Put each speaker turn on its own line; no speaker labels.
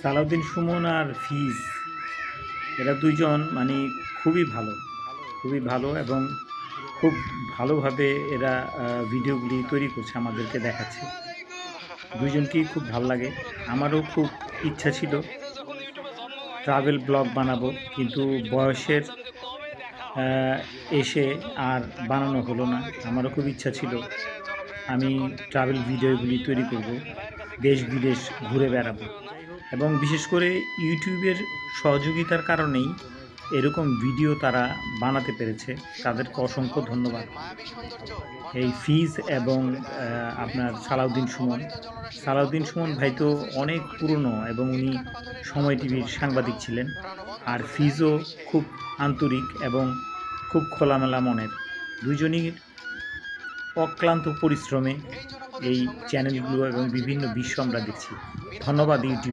সালাউদ্দিন সুমন আর ফিজ, এরা দুইজন মানে খুবই ভালো খুবই ভালো এবং খুব ভালোভাবে এরা ভিডিওগুলি তৈরি করছে, আমাদেরকে দেখাচ্ছে। দুইজনকেই খুব ভালো লাগে। আমারও খুব ইচ্ছা ছিল ট্রাভেল ব্লগ বানাবো, কিন্তু বয়সের এসে আর বানানো হলো না। আমারও খুব ইচ্ছা ছিল আমি ট্রাভেল ভিডিওগুলি তৈরি করব দেশ বিদেশ ঘুরে বেড়াবো। এবং বিশেষ করে ইউটিউবের সহযোগিতার কারণেই এরকম ভিডিও তারা বানাতে পেরেছে। তাদেরকে অসংখ্য ধন্যবাদ। এই ফিজ এবং আপনার সালাউদ্দিন সুমন। সালাউদ্দিন সুমন ভাই তো অনেক পুরনো এবং উনি সময় টিভির সাংবাদিক ছিলেন। আর ফিজও খুব আন্তরিক এবং খুব খোলামেলা মনের। দুজনই অক্লান্ত পরিশ্রমে এই চ্যানেলগুলো এবং বিভিন্ন বিশ্ব আমরা দেখছি। ধন্যবাদ ইউটিউব।